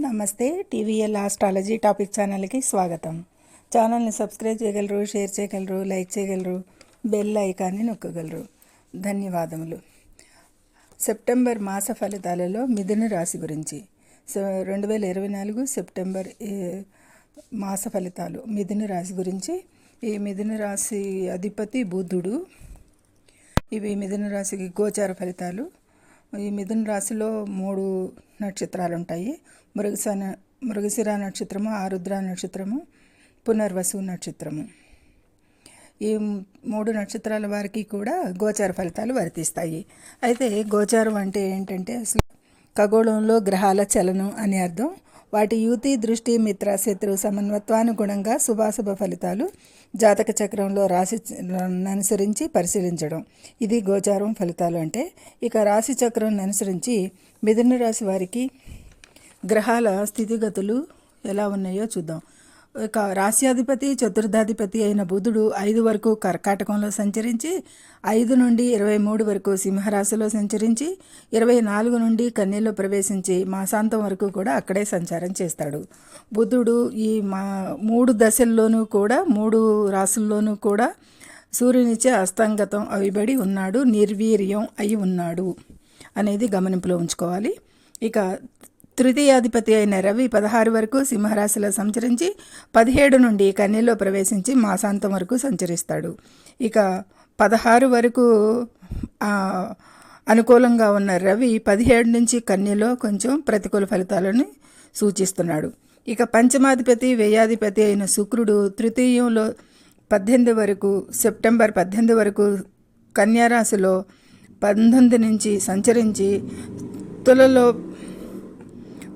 నమస్తే TVL astrology topic ఛానల్కి స్వాగతం. ఛానల్ని సబ్స్క్రైబ్ చేయగలరు షేర్ చేయగలరు లైక్ చేయగలరు బెల్ ఐకాన్ని నొక్కగలరు. ధన్యవాదములు. సెప్టెంబర్ మాస ఫలితాలలో మిథున రాశి గురించి. రెండు వేల ఇరవై నాలుగు సెప్టెంబర్ మాస ఫలితాలు. మిథున రాశి గురించి. ఈ మిథున రాశి అధిపతి బుధుడు. ఇవి మిథున రాశికి గోచార ఫలితాలు. ఈ మిథున రాశిలో మూడు నక్షత్రాలు ఉంటాయి మృగశన మృగశిర నక్షత్రము ఆరుద్ర నక్షత్రము పునర్వసు నక్షత్రము. ఈ మూడు నక్షత్రాల వారికి కూడా గోచార ఫలితాలు వర్తిస్తాయి. అయితే గోచారం అంటే ఏంటంటే అసలు ఖగోళంలో గ్రహాల చలనం అని అర్థం. వాటి యుతి దృష్టి మిత్ర శత్రు సమన్వత్వానుగుణంగా శుభాశుభ ఫలితాలు జాతక చక్రంలో రాశి అనుసరించి పరిశీలించడం. ఇది గోచారం ఫలితాలు అంటే ఇక రాశి చక్రం అనుసరించి మిథున రాశి వారికి గ్రహాల స్థితిగతులు ఎలా ఉన్నాయో చూద్దాం. ఇక రాశ్యాధిపతి చతుర్థాధిపతి అయిన బుధుడు ఐదు వరకు కర్కాటకంలో సంచరించి ఐదు నుండి ఇరవై మూడు వరకు సింహరాశిలో సంచరించి ఇరవై నాలుగు నుండి కన్యలో ప్రవేశించి మాసాంతం వరకు కూడా అక్కడే సంచారం చేస్తాడు. బుధుడు ఈ మా మూడు దశల్లోనూ కూడా మూడు రాసుల్లోనూ కూడా సూర్యునిచే అస్తంగతం అవిబడి ఉన్నాడు నిర్వీర్యం అయి ఉన్నాడు అనేది గమనింపులో ఉంచుకోవాలి. ఇక తృతీయాధిపతి అయిన రవి పదహారు వరకు సింహరాశిలో సంచరించి పదిహేడు నుండి కన్యలో ప్రవేశించి మాసాంతం వరకు సంచరిస్తాడు. ఇక పదహారు వరకు అనుకూలంగా ఉన్న రవి పదిహేడు నుంచి కన్యలో కొంచెం ప్రతికూల ఫలితాలను సూచిస్తున్నాడు. ఇక పంచమాధిపతి వ్యయాధిపతి అయిన శుక్రుడు తృతీయంలో పద్దెనిమిది వరకు సెప్టెంబర్ పద్దెనిమిది వరకు కన్యారాశిలో పంతొమ్మిది నుంచి సంచరించి తులలో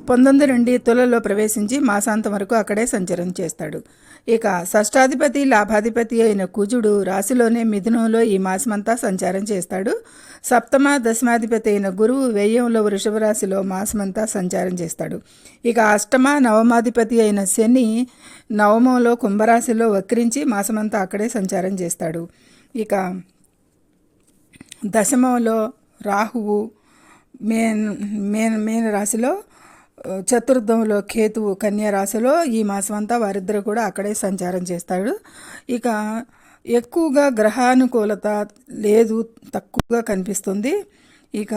పంతొమ్మిది నుండి తులలో ప్రవేశించి మాసాంతం వరకు అక్కడే సంచారం చేస్తాడు. ఇక షష్టాధిపతి లాభాధిపతి అయిన కుజుడు రాశిలోనే మిథునంలో ఈ మాసమంతా సంచారం చేస్తాడు. సప్తమ దశమాధిపతి అయిన గురువు వ్యయంలో వృషభ రాశిలో మాసమంతా సంచారం చేస్తాడు. ఇక అష్టమ నవమాధిపతి అయిన శని నవమంలో కుంభరాశిలో వక్రించి మాసమంతా అక్కడే సంచారం చేస్తాడు. ఇక దశమంలో రాహువు మేన్ మేన్ మేన రాశిలో చతుర్థంలో కేతువు కన్యా రాశిలో ఈ మాసం అంతా వారిద్దరు కూడా అక్కడే సంచారం చేస్తాడు. ఇక ఎక్కువగా గ్రహానుకూలత లేదు తక్కువగా కనిపిస్తుంది. ఇక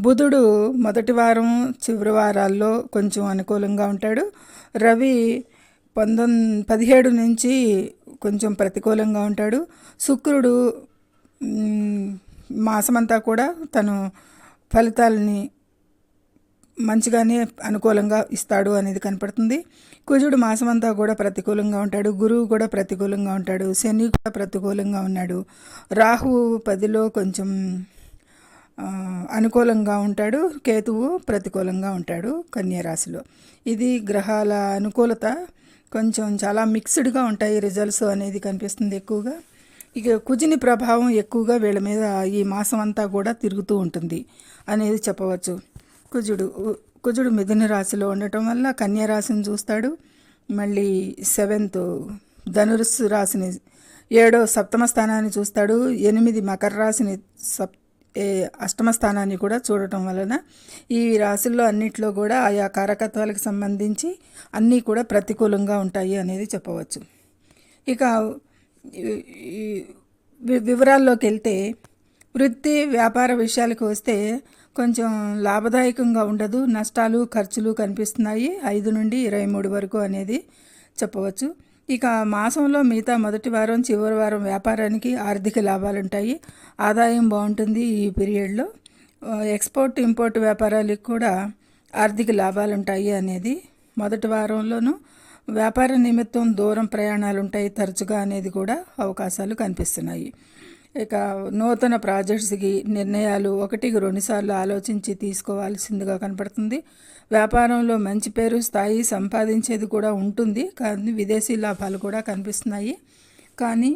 బుధుడు మొదటి వారం చివరి వారాల్లో కొంచెం అనుకూలంగా ఉంటాడు. రవి పంతొమ్మిది పదిహేడు నుంచి కొంచెం ప్రతికూలంగా ఉంటాడు. శుక్రుడు మాసమంతా కూడా తను ఫలితాలని మంచిగానే అనుకూలంగా ఇస్తాడు అనేది కనపడుతుంది. కుజుడు మాసమంతా కూడా ప్రతికూలంగా ఉంటాడు. గురువు కూడా ప్రతికూలంగా ఉంటాడు. శని కూడా ప్రతికూలంగా ఉన్నాడు. రాహువు పదిలో కొంచెం అనుకూలంగా ఉంటాడు. కేతువు ప్రతికూలంగా ఉంటాడు కన్యారాశిలో ఇది గ్రహాల అనుకూలత కొంచెం చాలా మిక్స్డ్గా ఉంటాయి. రిజల్ట్స్ అనేది కనిపిస్తుంది ఎక్కువగా. ఇక కుజుని ప్రభావం ఎక్కువగా వీళ్ళ మీద ఈ మాసం అంతా కూడా తిరుగుతూ ఉంటుంది అనేది చెప్పవచ్చు. కుజుడు కుజుడు మిథున రాశిలో ఉండటం వల్ల కన్యా రాశిని చూస్తాడు. మళ్ళీ సెవెంత్ ధనుస్సు రాశిని ఏడో సప్తమ స్థానాన్ని చూస్తాడు. ఎనిమిది మకర రాశిని సప్ ఏ అష్టమ స్థానాన్ని కూడా చూడటం వలన ఈ రాశుల్లో అన్నిట్లో కూడా ఆయా కారకత్వాలకు సంబంధించి అన్నీ కూడా ప్రతికూలంగా ఉంటాయి అనేది చెప్పవచ్చు. ఇక వివరాల్లోకి వెళ్తే వృత్తి వ్యాపార విషయాలకు వస్తే కొంచెం లాభదాయకంగా ఉండదు. నష్టాలు ఖర్చులు కనిపిస్తున్నాయి. ఐదు నుండి ఇరవై మూడు వరకు అనేది చెప్పవచ్చు. ఇక మాసంలో మిగతా మొదటి వారం చివరి వారం వ్యాపారానికి ఆర్థిక లాభాలు ఉంటాయి ఆదాయం బాగుంటుంది ఈ పీరియడ్లో. ఎక్స్పోర్ట్ ఇంపోర్ట్ వ్యాపారాలకు కూడా ఆర్థిక లాభాలు ఉంటాయి అనేది మొదటి వారంలోనూ వ్యాపార నిమిత్తం దూరం ప్రయాణాలు ఉంటాయి తరచుగా అనేది కూడా అవకాశాలు కనిపిస్తున్నాయి. ఇక నూతన ప్రాజెక్ట్స్కి నిర్ణయాలు ఒకటికి రెండుసార్లు ఆలోచించి తీసుకోవాల్సిందిగా కనపడుతుంది. వ్యాపారంలో మంచి పేరు స్థాయి సంపాదించేది కూడా ఉంటుంది. కానీ విదేశీ లాభాలు కూడా కనిపిస్తున్నాయి. కానీ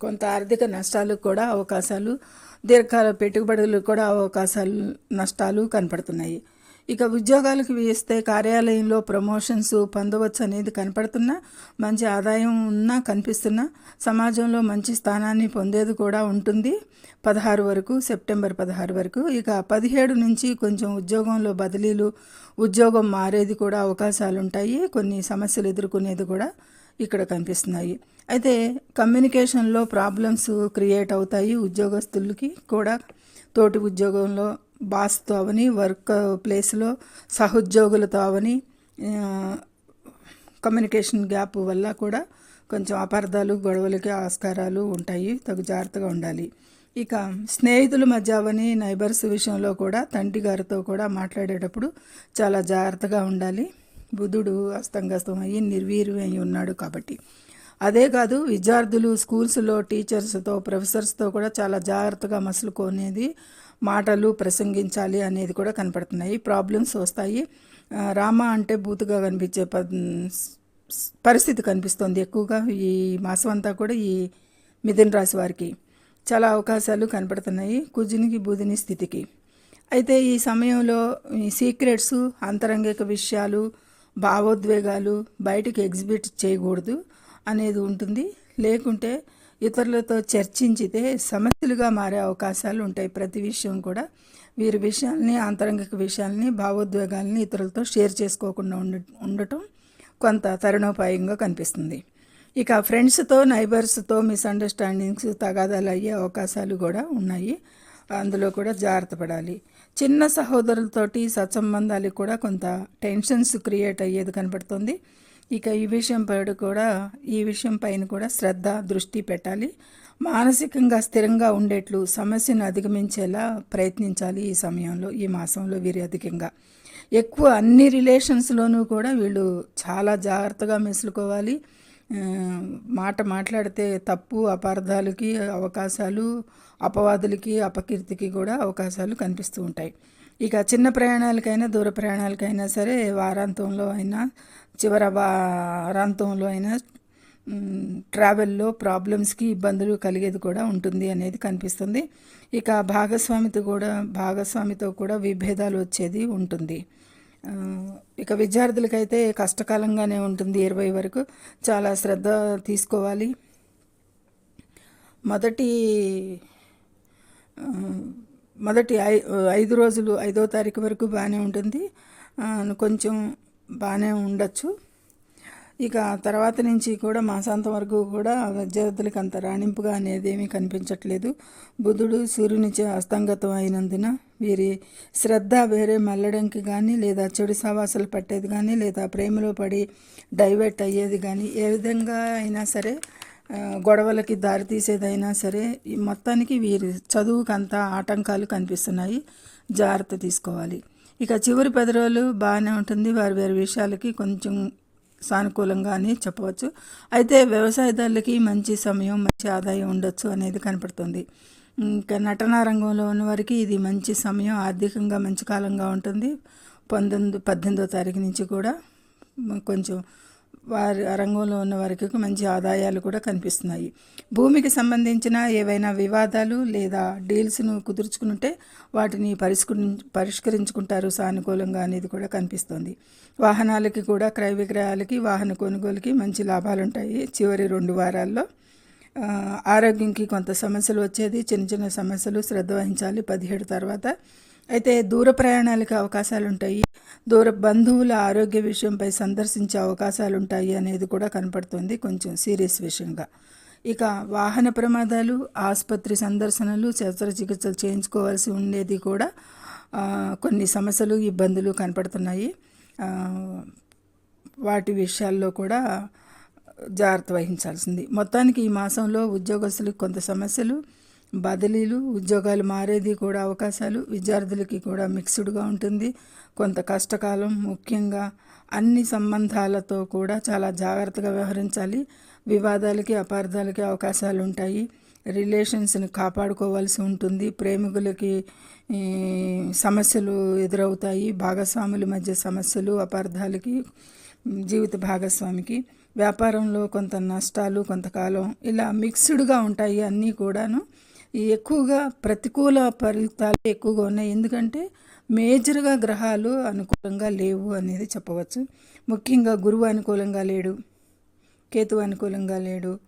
కొంత ఆర్థిక నష్టాలు కూడా అవకాశాలు దీర్ఘకాల పెట్టుబడులకు కూడా అవకాశాలు నష్టాలు కనపడుతున్నాయి. ఇక ఉద్యోగాలకు వేస్తే కార్యాలయంలో ప్రమోషన్స్ పొందవచ్చు అనేది కనపడుతున్నా మంచి ఆదాయం ఉన్నా కనిపిస్తున్నా సమాజంలో మంచి స్థానాన్ని పొందేది కూడా ఉంటుంది. పదహారు వరకు సెప్టెంబర్ పదహారు వరకు. ఇక పదిహేడు నుంచి కొంచెం ఉద్యోగంలో బదిలీలు ఉద్యోగం మారేది కూడా అవకాశాలు ఉంటాయి కొన్ని సమస్యలు ఎదుర్కొనేది కూడా ఇక్కడ కనిపిస్తున్నాయి. అయితే కమ్యూనికేషన్లో ప్రాబ్లమ్స్ క్రియేట్ అవుతాయి ఉద్యోగస్తులకి కూడా. తోటి ఉద్యోగంలో బాస్తో అవని వర్క్ ప్లేస్లో సహోద్యోగులతో అవని కమ్యూనికేషన్ గ్యాప్ వల్ల కూడా కొంచెం అపార్థాలు గొడవలకి ఆస్కారాలు ఉంటాయి. తగు జాగ్రత్తగా ఉండాలి. ఇక స్నేహితుల మధ్య అవని నైబర్స్ విషయంలో కూడా తండ్రి గారితో కూడా మాట్లాడేటప్పుడు చాలా జాగ్రత్తగా ఉండాలి. బుధుడు అస్తంగస్తం అయ్యి నిర్వీర్యం అయి ఉన్నాడు కాబట్టి. అదే కాదు విద్యార్థులు స్కూల్స్లో టీచర్స్తో ప్రొఫెసర్స్తో కూడా చాలా జాగ్రత్తగా మసులుకునేది మాటలు ప్రసంగించాలి అనేది కూడా కనపడుతున్నాయి. ప్రాబ్లమ్స్ వస్తాయి. రామ అంటే బూతుగా కనిపించే ప పరిస్థితి కనిపిస్తుంది ఎక్కువగా ఈ మాసం అంతా కూడా ఈ మిథున రాశి వారికి. చాలా అవకాశాలు కనపడుతున్నాయి కుజునికి బుధిని స్థితికి. అయితే ఈ సమయంలో ఈ సీక్రెట్స్ అంతరంగిక విషయాలు భావోద్వేగాలు బయటకు ఎగ్జిబిట్ చేయకూడదు అనేది ఉంటుంది. లేకుంటే ఇతరులతో చర్చించితే సమస్యలుగా మారే అవకాశాలు ఉంటాయి ప్రతి విషయం కూడా. వీరి విషయాల్ని అంతరంగిక విషయాల్ని భావోద్వేగాల్ని ఇతరులతో షేర్ చేసుకోకుండా ఉండ ఉండటం కొంత తరుణోపాయంగా కనిపిస్తుంది. ఇక ఫ్రెండ్స్తో నైబర్స్తో మిస్అండర్స్టాండింగ్స్ తగాదాలు అయ్యే అవకాశాలు కూడా ఉన్నాయి. అందులో కూడా జాగ్రత్త పడాలి. చిన్న సహోదరులతోటి సత్సంబంధాలకు కూడా కొంత టెన్షన్స్ క్రియేట్ అయ్యేది కనపడుతుంది. ఇక ఈ విషయం పైన కూడా ఈ విషయం పైన కూడా శ్రద్ధ దృష్టి పెట్టాలి. మానసికంగా స్థిరంగా ఉండేట్లు సమస్యను అధిగమించేలా ప్రయత్నించాలి ఈ సమయంలో ఈ మాసంలో వీరి అధికంగా. ఎక్కువ అన్ని రిలేషన్స్లోనూ కూడా వీళ్ళు చాలా జాగ్రత్తగా మెసులుకోవాలి. మాట మాట్లాడితే తప్పు అపార్థాలకి అవకాశాలు అపవాదులకి అపకీర్తికి కూడా అవకాశాలు కనిపిస్తూ ఉంటాయి. ఇక చిన్న ప్రయాణాలకైనా దూర ప్రయాణాలకైనా సరే వారాంతంలో అయినా చివరి వారాంతంలో అయినా ట్రావెల్లో ప్రాబ్లమ్స్కి ఇబ్బందులు కలిగేది కూడా ఉంటుంది అనేది కనిపిస్తుంది. ఇక భాగస్వామితో కూడా భాగస్వామితో కూడా విభేదాలు వచ్చేది ఉంటుంది. ఇక విద్యార్థులకైతే కష్టకాలంగానే ఉంటుంది ఇరవై వరకు. చాలా శ్రద్ధ తీసుకోవాలి. మొదటి మొదటి ఐ ఐదు రోజులు ఐదో తారీఖు వరకు బాగానే ఉంటుంది. కొంచెం బాగానే ఉండొచ్చు. ఇక తర్వాత నుంచి కూడా మాసాంతం వరకు కూడా విద్యార్థులకు అంత రాణింపుగా అనేది ఏమీ కనిపించట్లేదు. బుధుడు సూర్యునిచే అస్తంగతం అయినందున వీరి శ్రద్ధ వేరే మల్లడంకి కానీ లేదా చెడు సవాసలు పట్టేది కానీ లేదా ప్రేమలో పడి డైవర్ట్ అయ్యేది కానీ ఏ విధంగా అయినా సరే గొడవలకి దారితీసేదైనా సరే ఈ మొత్తానికి వీరి చదువుకంతా ఆటంకాలు కనిపిస్తున్నాయి. జాగ్రత్త తీసుకోవాలి. ఇక చివరి పది రోజులు బాగానే ఉంటుంది. వారి వారి విషయాలకి కొంచెం సానుకూలంగా అని చెప్పవచ్చు. అయితే వ్యవసాయదారులకి మంచి సమయం మంచి ఆదాయం ఉండొచ్చు అనేది కనపడుతుంది. ఇంకా నటనా రంగంలో ఉన్న వారికి ఇది మంచి సమయం ఆర్థికంగా మంచి కాలంగా ఉంటుంది. పంతొమ్మిది పద్దెనిమిదో తారీఖు నుంచి కూడా కొంచెం వారి రంగంలో ఉన్న వారికి మంచి ఆదాయాలు కూడా కనిపిస్తున్నాయి. భూమికి సంబంధించిన ఏవైనా వివాదాలు లేదా డీల్స్ను కుదుర్చుకుంటే వాటిని పరిష్కరి పరిష్కరించుకుంటారు. సానుకూలంగా అనేది కూడా కనిపిస్తుంది. వాహనాలకి కూడా క్రయ విక్రయాలకి వాహన కొనుగోలుకి మంచి లాభాలు ఉంటాయి చివరి రెండు వారాల్లో ఆరోగ్యంకి కొంత సమస్యలు వచ్చేది. చిన్న చిన్న సమస్యలు శ్రద్ధ వహించాలి. పదిహేడు తర్వాత అయితే దూర ప్రయాణాలకు అవకాశాలుంటాయి. దూర బంధువుల ఆరోగ్య విషయంపై సందర్శించే అవకాశాలుంటాయి అనేది కూడా కనపడుతుంది కొంచెం సీరియస్ విషయంగా. ఇక వాహన ప్రమాదాలు ఆసుపత్రి సందర్శనలు శస్త్రచికిత్సలు చేయించుకోవాల్సి ఉండేది కూడా కొన్ని సమస్యలు ఇబ్బందులు కనపడుతున్నాయి. వాటి విషయాల్లో కూడా జాగ్రత్త వహించాల్సింది. మొత్తానికి ఈ మాసంలో ఉద్యోగస్తులకు కొంత సమస్యలు బదిలీలు ఉద్యోగాలు మారేది కూడా అవకాశాలు విద్యార్థులకి కూడా మిక్స్డ్గా ఉంటుంది. కొంత కష్టకాలం ముఖ్యంగా అన్ని సంబంధాలతో కూడా చాలా జాగ్రత్తగా వ్యవహరించాలి. వివాదాలకి అపార్థాలకి అవకాశాలు ఉంటాయి. రిలేషన్స్ని కాపాడుకోవాల్సి ఉంటుంది. ప్రేమికులకి సమస్యలు ఎదురవుతాయి. భాగస్వాముల మధ్య సమస్యలు అపార్థాలకి జీవిత భాగస్వామికి. వ్యాపారంలో కొంత నష్టాలు కొంతకాలం ఇలా మిక్స్డ్గా ఉంటాయి అన్నీ కూడాను. ఎక్కువగా ప్రతికూల ఫలితాలు ఎక్కువగా ఉన్నాయి. ఎందుకంటే మేజర్గా గ్రహాలు అనుకూలంగా లేవు అనేది చెప్పవచ్చు. ముఖ్యంగా గురువు అనుకూలంగా లేడు కేతు అనుకూలంగా లేడు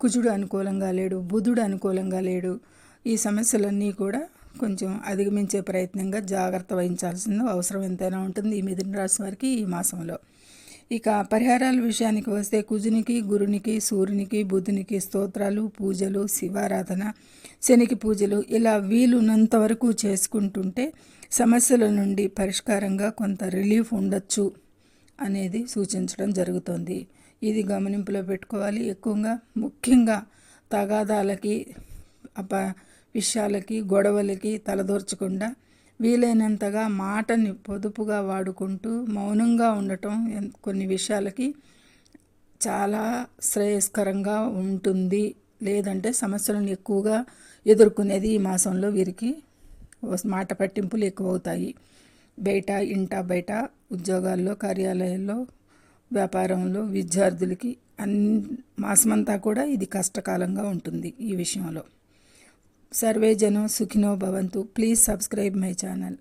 కుజుడు అనుకూలంగా లేడు బుధుడు అనుకూలంగా లేడు. ఈ సమస్యలన్నీ కూడా కొంచెం అధిగమించే ప్రయత్నంగా జాగ్రత్త వహించాల్సిన అవసరం ఎంతైనా ఉంటుంది ఈ మిథున రాశి వారికి ఈ మాసంలో. ఇక పరిహారాల విషయానికి వస్తే కుజునికి గురునికి సూర్యునికి బుధునికి స్తోత్రాలు పూజలు శివారాధన శనికి పూజలు ఇలా వీలున్నంత వరకు చేసుకుంటుంటే సమస్యల నుండి పరిష్కారంగా కొంత రిలీఫ్ ఉండొచ్చు అనేది సూచించడం జరుగుతుంది. ఇది గమనింపులో పెట్టుకోవాలి. ఎక్కువగా ముఖ్యంగా తగాదాలకి అప విషయాలకి గొడవలకి తలదూర్చకుండా వీలైనంతగా మాటని పొదుపుగా వాడుకుంటూ మౌనంగా ఉండటం ఎన్- కొన్ని విషయాలకి చాలా శ్రేయస్కరంగా ఉంటుంది. లేదంటే సమస్యలను ఎక్కువగా ఎదుర్కొనేది ఈ మాసంలో వీరికి వస్- మాట పట్టింపులు ఎక్కువ అవుతాయి బయట ఇంట బయట ఉద్యోగాల్లో కార్యాలయాల్లో వ్యాపారంలో విద్యార్థులకి అన్ని మాసమంతా కూడా ఇది కష్టకాలంగా ఉంటుంది ఈ విషయంలో. సర్వే జనం సుఖినో భవంతు. Please subscribe my channel